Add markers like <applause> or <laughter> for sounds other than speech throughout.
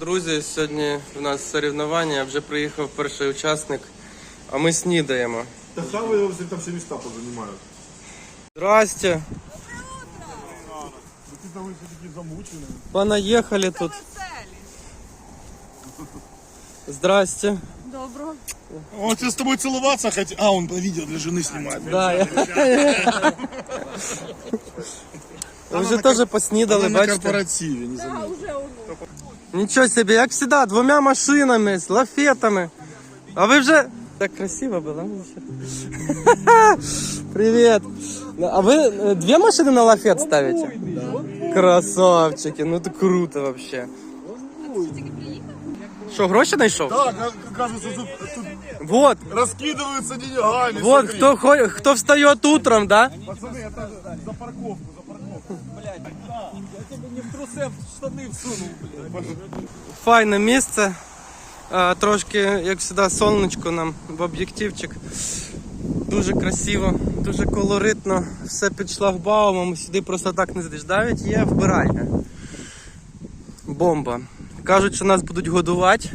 Друзі, сьогодні у нас соревнування, вже приїхав перший учасник, а ми снідаємо. Да хавай, если там все места позанимают. Здрасте, Да ты там все такие замученные. понаїхали тут. Здрасте. Доброго. Он тебе с тобой целоваться хотел. А, он видео для жены снимает. Да, я... Ви вже теж поснідали, Она на бачите? корпоративе, не А заметил. вже воно. Нічого собі, як завжди, двома машинами, з лафетами. А ви вже. Так красиво було. <laughs> Привіт. А ви е, дві машини на лафет ставите? Красавчики, ну це круто вообще. Що, гроші знайшов? Так, оказывается, тут, тут Вот, раскидываются деньгами. вот, смотри. кто, хо- кто встает утром, да? Пацаны, это же за парковку, За парковку. Файне місце. Трошки, як завжди, сонечко нам в об'єктивчик. Дуже красиво, дуже колоритно, все під шлагбаумом, сюди просто так не зайдеш. Навіть є вбиральня. Бомба. Кажуть, що нас будуть годувати.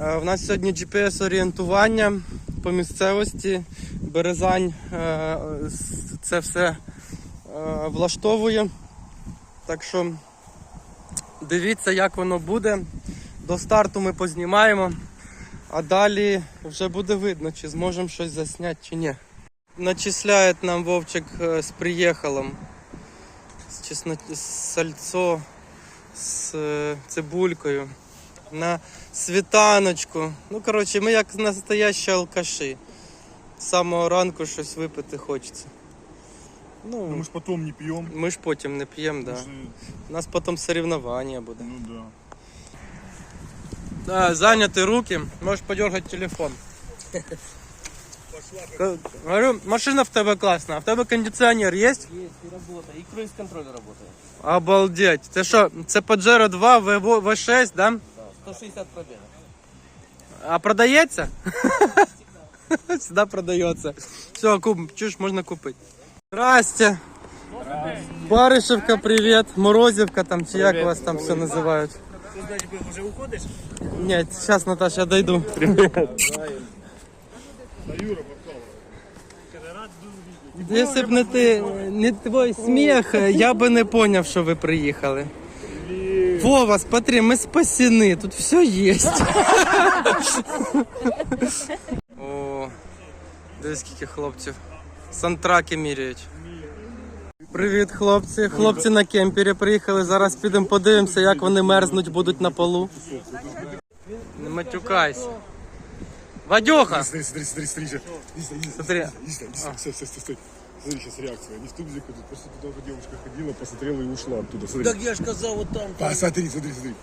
Е, В нас сьогодні GPS-орієнтування по місцевості. Березань е, це все е, влаштовує. Так що Дивіться, як воно буде. До старту ми познімаємо, а далі вже буде видно, чи зможемо щось засняти, чи ні. Начисляє нам Вовчик е, з приїхалом. З, чесно... з сальцо, з е, цибулькою. На світаночку. Ну, коротше, ми як настоящі алкаші. З самого ранку щось випити хочеться. Ну, Ну, мы ж потом не пьем. ми ж потім не п'ємо, да. У нас потім соревновання буде. Ну да. Да, заняты руки, можешь подергать телефон. Ка- Говорю, машина в тебе классная, а в тебе кондиционер есть? Есть и работа, и круиз-контроль работает. Обалдеть. Це що, це Pajero 2 V- V6, да? Да, 160 пробег. А продається? Всегда продается. <laughs> Все, куп, чуш, можна купити. Здрасте. Баришевка, привет. Морозівка там, чи як вас там все називають? Ты, значит, уже уходишь? Ні, зараз, Наташа, я дойду. Привет. Якщо б не ти, не твій сміх, я би не поняв, що ви приїхали. Вова, смотри, ми спасені, тут все є. О, дивись, скільки хлопців. Сантраки міряють. Привіт, хлопці. Хлопці на кемпері приїхали. Зараз підемо подивимося, як вони мерзнуть будуть на полу. Не матюкайся. Вадюха! Смотри, смотри, смотри, смотри. сейчас. Смотри. Стой, стой, стой, стой. Смотри, сейчас реакция. Они в тубзик идут. Просто туда уже девушка ходила, посмотрела и ушла оттуда. Смотри. Так я же сказал, вот там. Посмотри, смотри, смотри.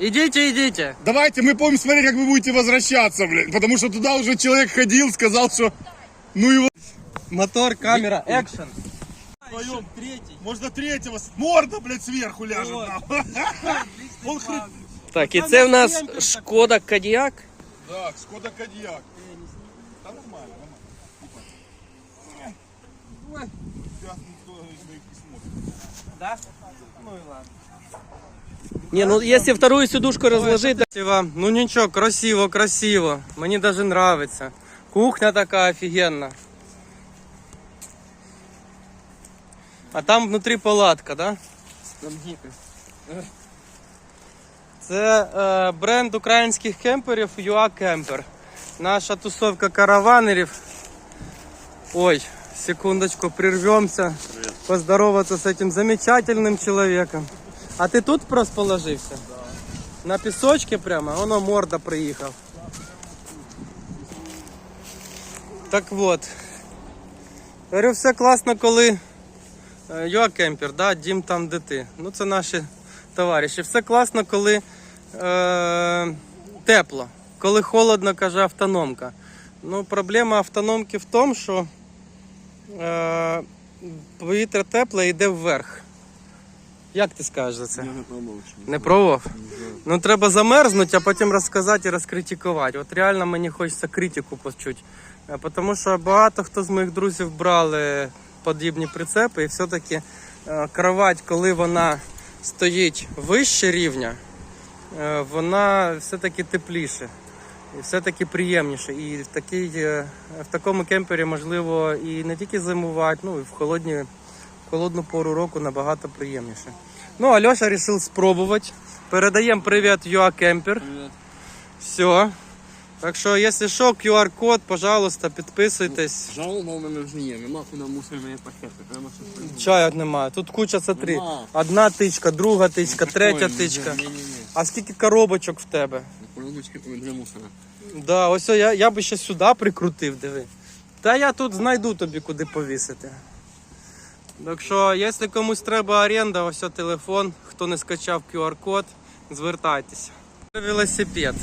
Идите, идите. Давайте, мы помним смотреть, как вы будете возвращаться, блин. Потому что туда уже человек ходил, сказал, что ну его Мотор, камера, экшен. Вдвоем третий. Можно третьего. с- Морда, блядь, сверху ляжет. нахуй. <laughs> Он хрип. Так, і це в нас Шкода Кодіак. Так, Скода Кадьяк. Да нормально, нормально. Сейчас никто из них не смотрит. Да? Ну и ладно. Не, ну если вторую сидушку разложить, да, красиво. ну ничего, красиво, красиво. Мне даже нравится. Кухня такая офигенная. А там внутри палатка, да? Там гипы. Це е, бренд українських кемперів UA Camper. Наша тусовка караванерів. Ой, секундочку, прервемся. Поздороваться с этим замечательным человеком. А ти тут расположився? На пісочці прямо, воно морда приїхав. Так от. Говорю, все класно, коли Е, Юа Кемпер, да, дім там, де ти. Ну, це наші товариші. Все класно, коли е, тепло. Коли холодно, каже автономка. Ну, проблема автономки в тому, що е, повітря тепле йде вверх. Як ти скажеш за це? Я не пробовал еще. Не пробував? Ну треба замерзнути, а потім розказати і розкритикувати. От реально мені хочеться критику почути. Е, Тому що багато хто з моїх друзів брали подібні прицепи, і все-таки е, кровать, коли вона стоїть вище рівня, е, вона все-таки тепліше. І все-таки приємніше. І в, такій, в такому кемпері можливо і не тільки зимувати, ну і в холодні, в холодну пору року набагато приємніше. Ну, Альоша вирішив спробувати. Передаємо привіт Юа Кемпер. Привет. Все. Так що, якщо що, QR-код, пожалуйста, підписуйтесь. Жал, но у мене вже є. Нема куди мусорні пакети. Прямо щось придумати. Чаю немає. Тут куча смотри. Нема. Одна тичка, друга тичка, третя Ой, тичка. А скільки коробочок в тебе? Коробочки для мусора. Да, ось я, я би ще сюди прикрутив, диви. Та я тут знайду тобі куди повісити. Так що, якщо комусь треба оренда, ось о телефон, хто не скачав QR-код, звертайтеся. Велосипед.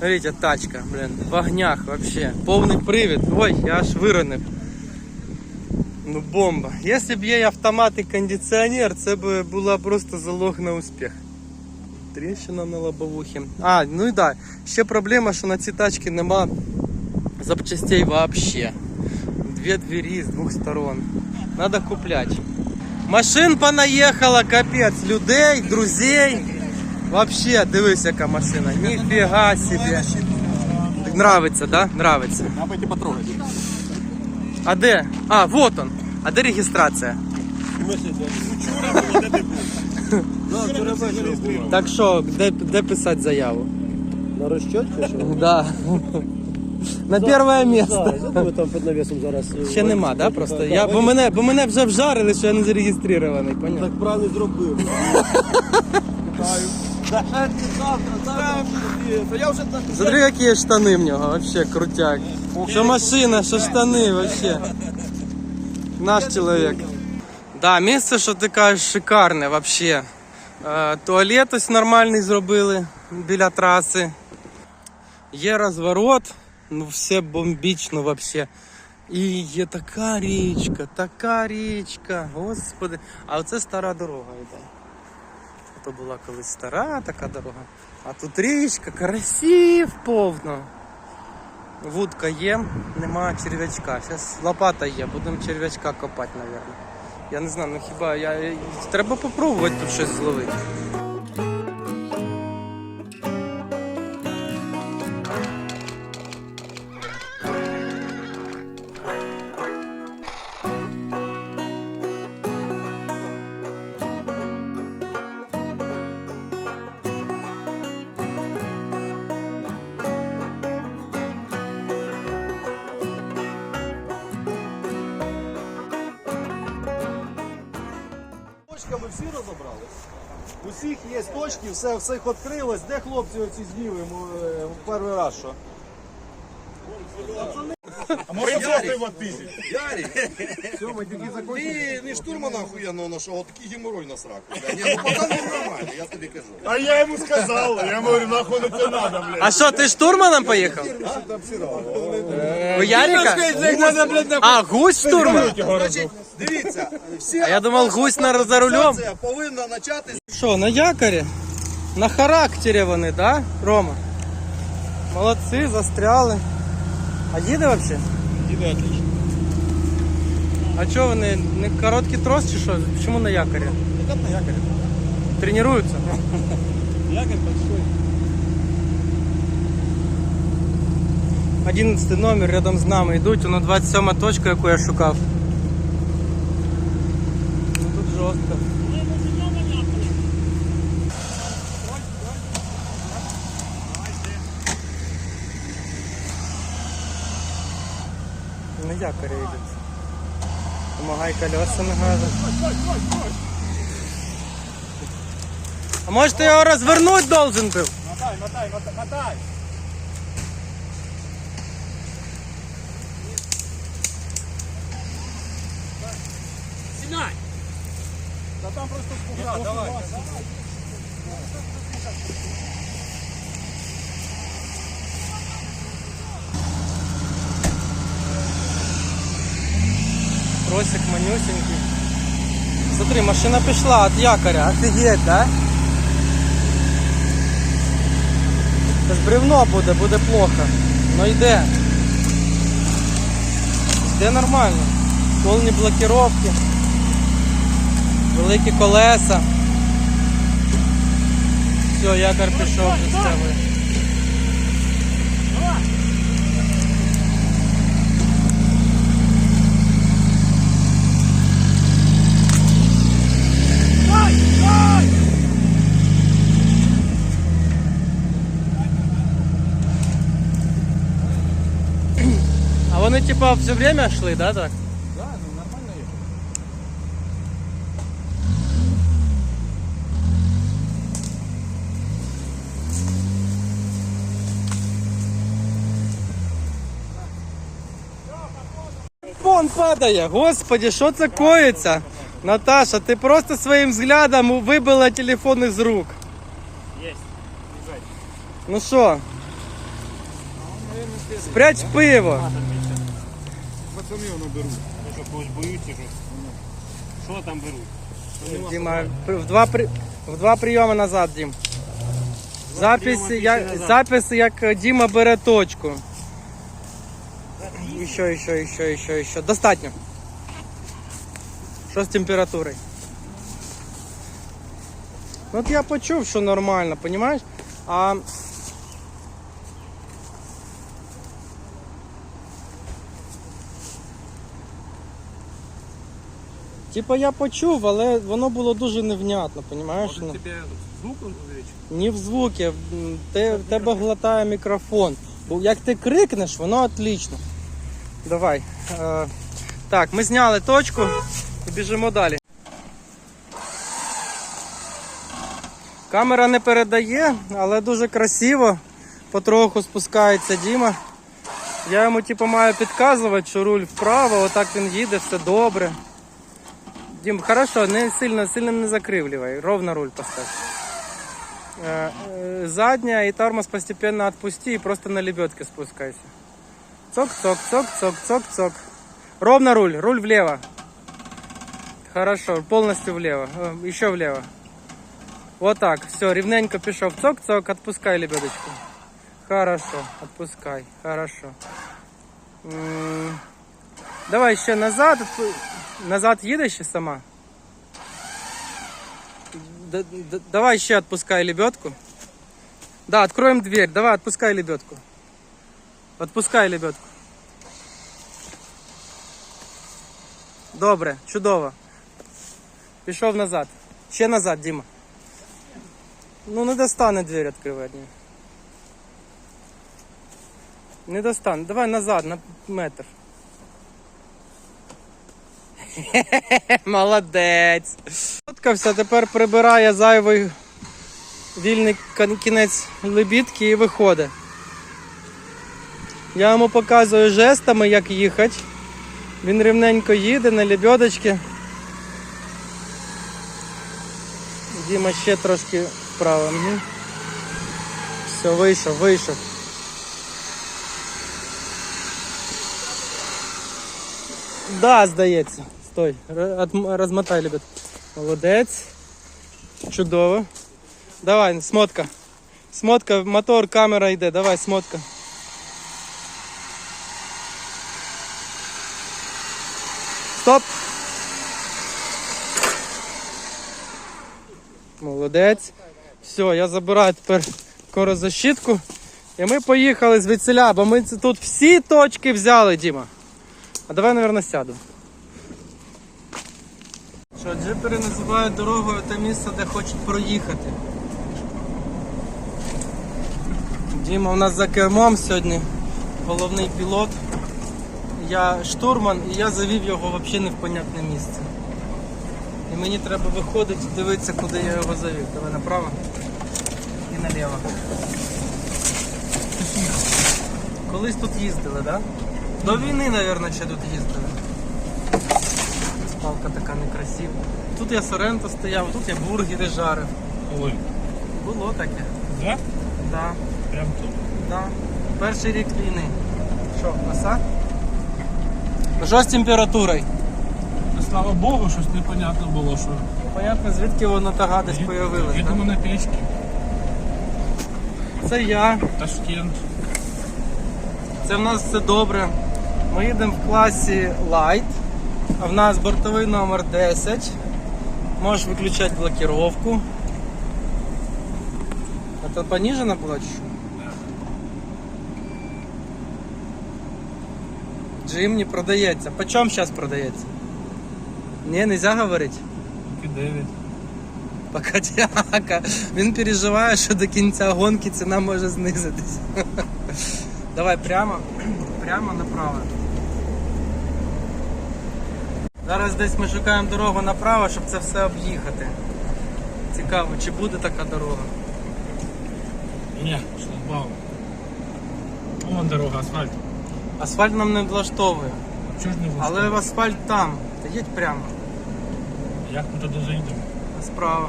Смотрите, тачка, блин, в огнях вообще. Повний привід. Ой, я аж виронив. Ну бомба. Якщо б є автомат і кондиціонер, це б була просто залог на успіх. Тріщина на лобовухі. А, ну і да. Ще проблема, що на цій тачці нема запчастей вообще. Дві двері з двох сторон. Надо купляти. Машин понаїхала, капець. Людей, друзей. Вообще, дивись, яка машина. Ніфіга себе. Нравиться, да? Нравиться. Надо пойти потрогать. А де? А, вот он. А де реєстрація? Так що, де, де писати заяву? На розчотку що? Да. На перше місце. Я думаю, там під навісом зараз. е, Ще нема, да? Просто я, бо мене, бо мене вже вжарили, що я не зареєстрований, поняв? Так правильно зробив. <laughs> Смотри, які штани в нього, вообще крутяк. Що машина, що штани, вообще. Наш чоловік. Да, місце, що ти кажеш, шикарне вообще. Е, туалет ось нормальний зробили біля траси. Є розворот, ну все бомбічно вообще. І є така річка, така річка, господи. А оце стара дорога йде. То була колись стара така дорога. А тут річка, карасів повно. Вудка є, нема черв'ячка. Зараз лопата є, будемо черв'ячка копати, мабуть. Я не знаю, ну хіба я. Треба попробувати тут щось зловити. Всі розібрались? Усіх є точки, все, їх відкрилось. Де хлопці оці зніли е, перший раз що? А може просто его тысяч? Ти не штурмана охуєнного нашого, от такий геморрой на сраку. бля. Ні, <laughs> ну пацан нормально, я тобі кажу. А я ему сказал, я говорю, нахуй это надо, блядь. А що, ти штурманом поїхав? У Ярика? А, гусь штурман? Значить, дивіться, всі А я думав, гусь на, за рулем. Це повинна почати Що, на якорі? На характері вони, да, Рома? Молодці, застряли. А їде взагалі? Їде отлично. А чого вони не короткий трос чи що? Чому на якорі? Как на якоре. Тренуються? <laughs> Якорь большой. 11 номер рядом з нами йдуть, воно 27 точка, яку я шукав. Ну тут жорстко. Якорі йдуть. Помагай колесами газу. А може ти його розвернути должен був? Мотай, мотай, мотай, мотай. Да там просто спугнал, давай. Тросик манюсенький. Смотри, машина пішла от якоря. Офігеть, да? Це ж бревно буде, буде плохо. Ну йде. Йде нормально. Повні блокировки. Великі колеса. Все, якор пішов з себе. А вони типа все время йшли, да, так? Да, ну нормально є. Фон падає, господи, що це коїться? Наташа, ти просто своїм взглядом вибила телефон із рук. Ну що? Спрячь пиво. Пацани воно беруть. Що когось боються, що? Що там беруть? Діма, в два, при... в два прийоми назад, Дім. Запис, як, запис, як Діма бере точку. Ще, ще, ще, ще, ще. Достатньо. Що з температурою? Ну от я почув, що нормально, розумієш? А Типа я почув, але воно було дуже невнятно, розумієш? Ну, Тебе звуком увеличить? ні в звуки, м, те, в тебе глотає мікрофон. Бо як ти крикнеш, воно отлично. Давай. Е, так, ми зняли точку біжимо далі. Камера не передає, але дуже красиво. Потроху спускається Діма. Я йому типу, маю підказувати, що руль вправо, отак він їде, все добре. Дім, хорошо, не сильно, сильно не закривлювай, ровно руль поставь. Задняя и тормоз постепенно отпусти и просто на лебедке спускайся. Цок, цок, цок, цок, цок, цок. Ровно руль, руль влево. Хорошо, полностью влево. Э, Еще влево. Вот так, все, ровненько пішов. Цок, цок, отпускай лебедочку. Хорошо, отпускай, хорошо. Давай ще назад. отпу- Назад їдеш ще сама? Д- д- давай еще отпускай лебедку. Да, откроем дверь. Давай, отпускай лебедку. Отпускай лебедку. Добре, чудово. Пішов назад. Ще назад, Діма. Ну не достане двері відкривати. ні. Не достане. Давай назад, на метр. <laughs> Молодець. Фоткався, тепер прибирає зайвий вільний кінець лебідки і виходить. Я йому показую жестами, як їхати. Він рівненько їде на лебедочці. Діма ще трошки вправо. Угу. Все, вийшов, вийшов. Да, здається. Стой, розмотай, ребят. Молодець. Чудово. Давай, смотка. Смотка, мотор, камера йде. Давай, смотка. Стоп. Молодець. Все, я забираю тепер корозащитку. І ми поїхали звідсіля, бо ми тут всі точки взяли, Діма. А давай, мабуть, сяду. Джипери називають дорогою те місце, де хочуть проїхати. Діма у нас за кермом сьогодні головний пілот. Я штурман і я завів його взагалі не в понятне місце. І мені треба виходити, і дивитися, куди я його завів. Давай направо і наліво. Колись тут їздили, так? Да? До війни, мабуть, ще тут їздили. Палка така некрасива. Тут я Соренто стояв, тут я бургери жарив. Ой. Було таке. Да? Да, Прям тут? да. Перший рік війни. Що, коса? Ну що з температурою? Слава Богу, щось непонятно було, що. Понятно, звідки воно тага десь появилась. Я да? думаю, на печці. Це я. Ташкент. Це в нас все добре. Ми їдемо в класі Light, в нас бортовий номер 10. Можеш виключати блокировку. Это понижена была чуть-чуть? Джим не продається. Почем зараз продається? Ні, нельзя говорити. Тільки 9. Покатяка. Він переживає, що до кінця гонки ціна може знизитись. <laughs> Давай прямо, прямо направо. Зараз десь ми шукаємо дорогу направо, щоб це все об'їхати. Цікаво, чи буде така дорога. Ні, шлагбаум. Вон дорога, асфальт. Асфальт нам не влаштовує, Чого ж не але асфальт там. Та їдь прямо. Як ми туди заїдемо? Справа.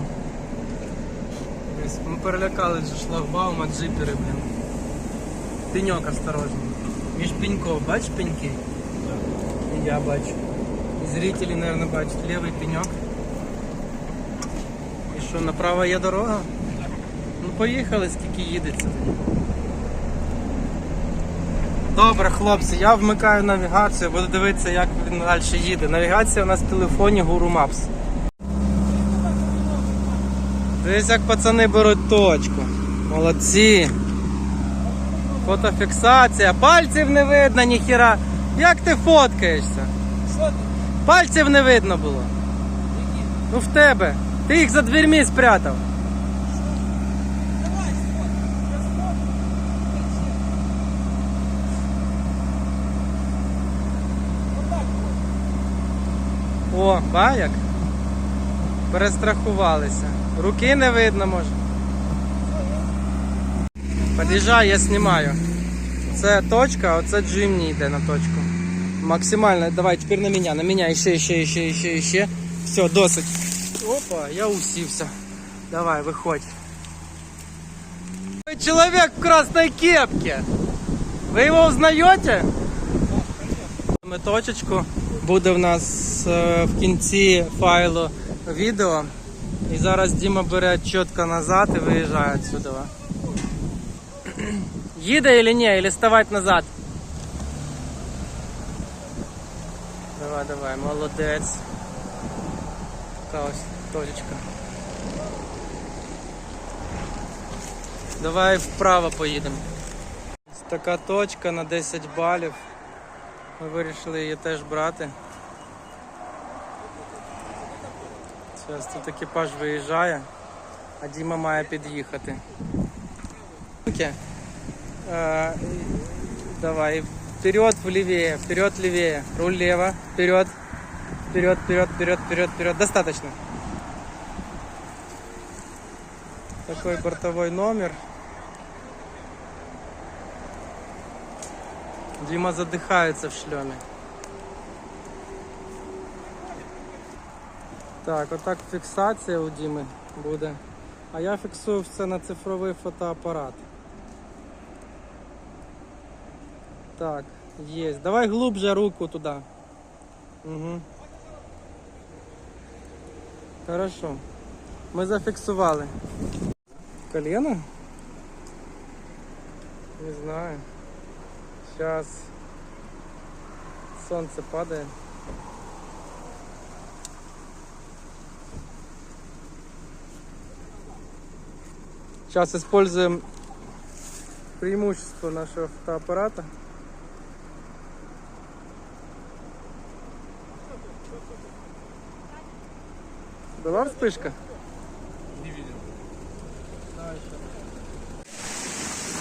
Десь Ми перелякали вже шлагбаум, а джипери, блін. Пеньок осторожний. Між пеньков, бачиш пеньки? І я бачу. Зрителі, мабуть, бачать лівий пеньок. І що, направо є дорога? Ну поїхали, скільки їдеться. Добре, хлопці, я вмикаю навігацію, буду дивитися, як він далі їде. Навігація у нас в телефоні Guru Maps. Дивись, як пацани беруть точку. Молодці. Фотофіксація. Пальців не видно, ніхіра. Як ти фоткаєшся? Пальців не видно було. Ну в тебе. Ти їх за дверьми спрятав. О, ба як? Перестрахувалися. Руки не видно може. Під'їжджай, я знімаю. Це точка, а оце Джимні йде на точку. Максимально, давай, тепер на мене, на мене, ще, ще, ще, ще, ще. Все, досить. Опа, я усівся. Давай, виходь. Ой, Человек в красной кепке. Ви його узнаєте? Ми точечку. Буде в нас е, в кінці файлу відео. І зараз Діма бере чітко назад і виїжджає відсюди. Їде <clears throat> или ні, или ставати назад? Давай, давай, молодець. Така ось точечка. Давай вправо поїдемо. Така точка на 10 балів. Ми вирішили її теж брати. Зараз тут екіпаж виїжджає, а Діма має під'їхати. Э, Давай, вперед, влевее, вперед, левее, руль лево, вперед, вперед, вперед, вперед, вперед, вперед, достаточно. Такой бортовой номер. Дима задыхается в шлеме. Так, отак фіксація у Діми буде. А я фіксую все на цифровий фотоапарат. Так, є. Давай глубже руку туди. Угу. Хорошо. Ми зафіксували. Колено? Не знаю. Сейчас солнце падает. Сейчас используем преимущество нашего фотоаппарата. Была вспышка? Не видел.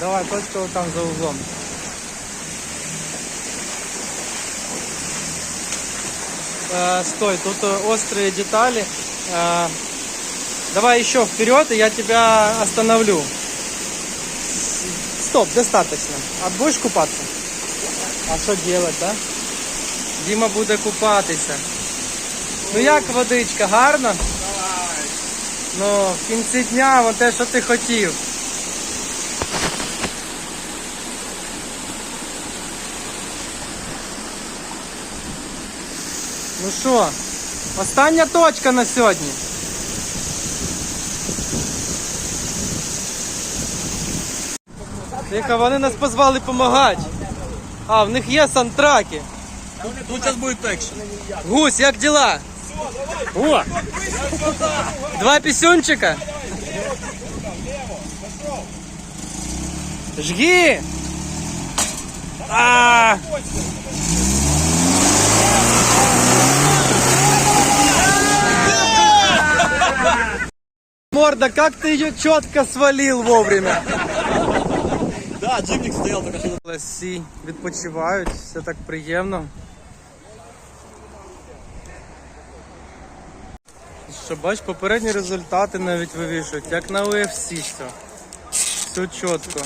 Давай, точка вот там за углом. Э, стой, тут э, острые детали. Э, давай еще вперед, и я тебя остановлю. Стоп, достаточно. А будешь купаться? А що делать, да? Діма буде купатися. Ну як водичка, гарно? Ну, в кінці дня вон те, що ти хотів. Ну що, остання точка на сьогодні. Тихо, вони нас позвали допомагати. А, в них є сантраки. Тут зараз буде екшен. Гусь, як діла? О! Два пісюнчика? Жги! А! Морда, как ты ее четко свалил вовремя. Да, джипник стояв тільки що. Всі відпочивають, все так приємно. Що бач, попередні результати навіть вивішують, як на UFC все. Чітко.